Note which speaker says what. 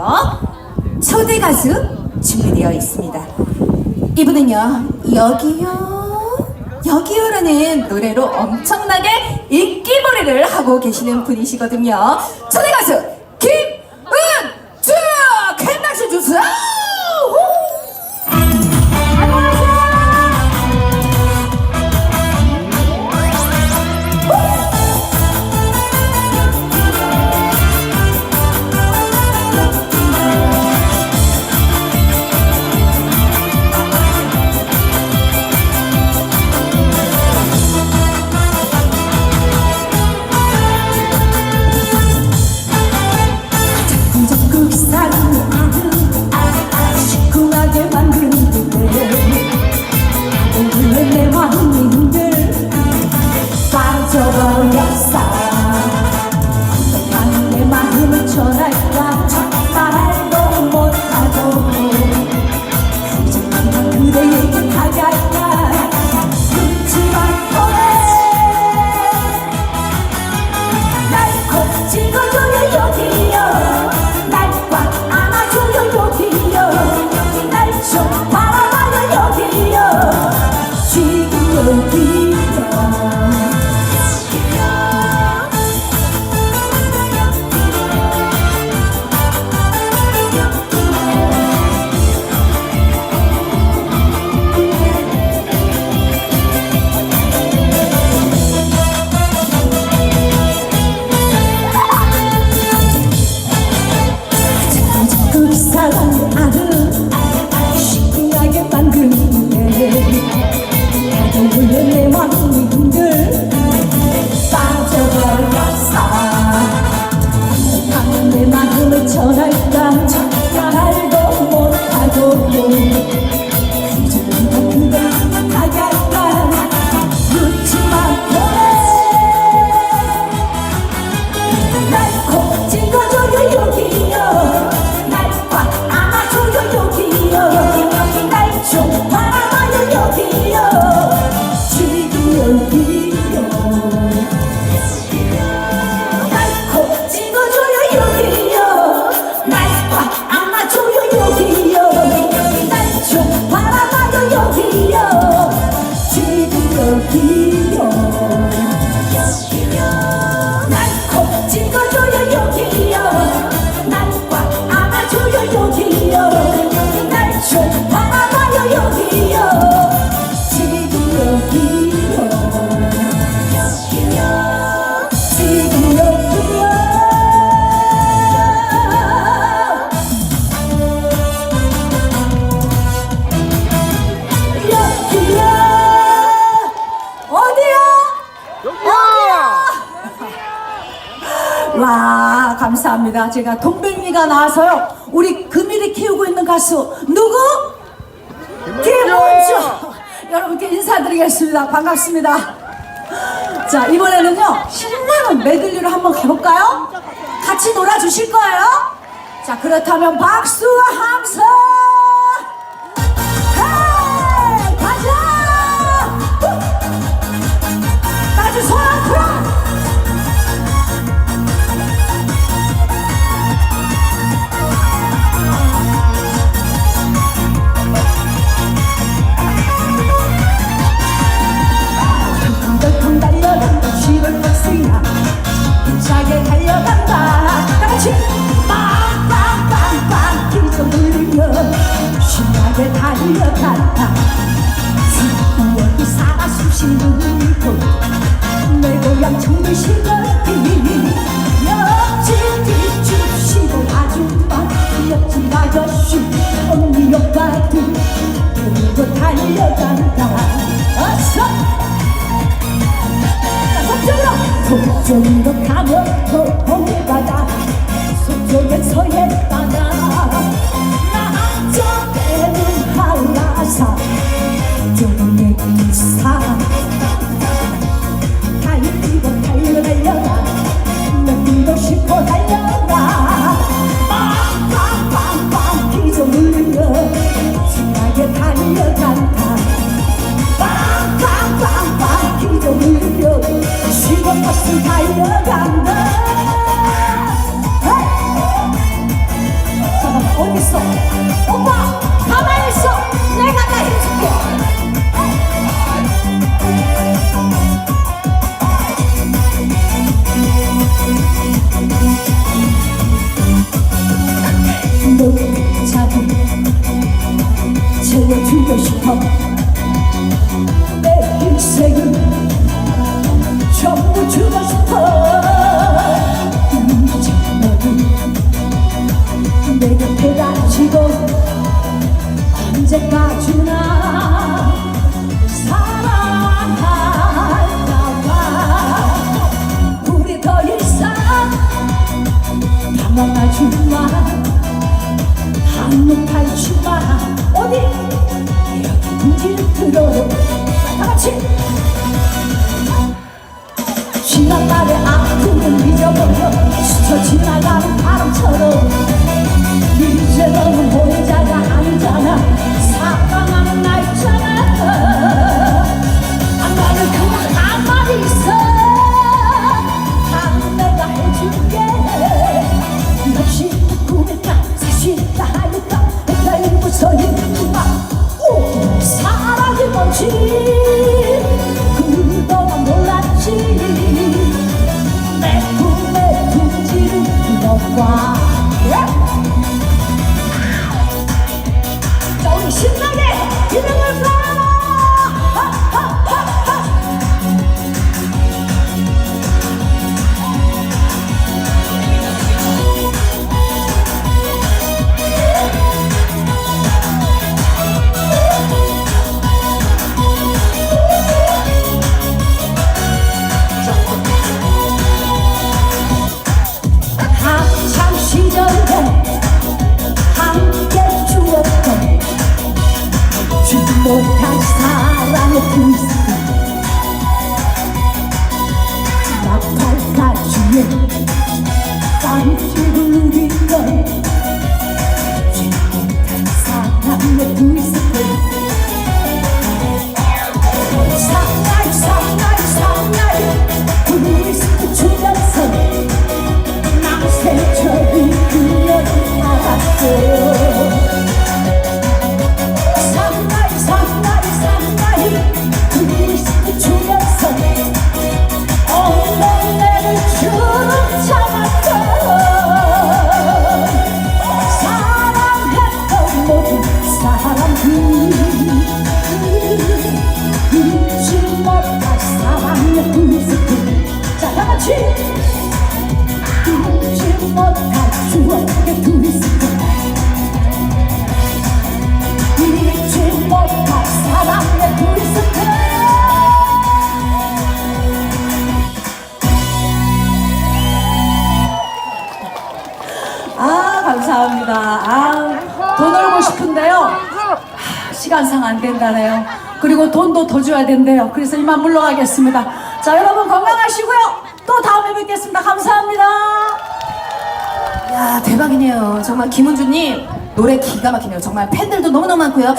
Speaker 1: 있죠. 초대 가수 준비되어 있습니다. 이분은요, 여기요, 여기요라는 노래로 엄청나게 인기몰이를 하고 계시는 분이시거든요. 초대 가수
Speaker 2: 감사합니다. 제가 동백미가 나와서요. 우리 금일이 키우고 있는 가수 누구? 김은주! 여러분께 인사드리겠습니다. 반갑습니다. 자 이번에는요 신나는 메들리로 한번 가볼까요? 같이 놀아주실 거예요? 자 그렇다면 박수와 함성 신나게 달려간다. 여기 살아 숨쉬는 곳내 고향 청주시거리 옆집 뒷집 시골 아줌마 옆집 아저씨 언니 오빠들 데리고 달려간다. 어서. 서쪽으로. 가면 동해바다. 서쪽엔 서해바다 달려간다 빵빵빵빵 기저 물려 시골 버스 달려 지난 날의 아픔을 잊어버려 스쳐 지나가는 바람처럼. 이제 너는 혼자가 아니잖아 아 감사합니다. 아더 놀고 싶은데요. 아, 시간상 안 된다네요. 그리고 돈도 더 줘야 된대요. 그래서 이만 물러가겠습니다. 자 여러분 건강하시고요 또 다음에 뵙겠습니다 감사합니다
Speaker 1: 야 대박이네요. 정말 김은주님 노래 기가 막히네요. 정말 팬들도 너무너무 많고요.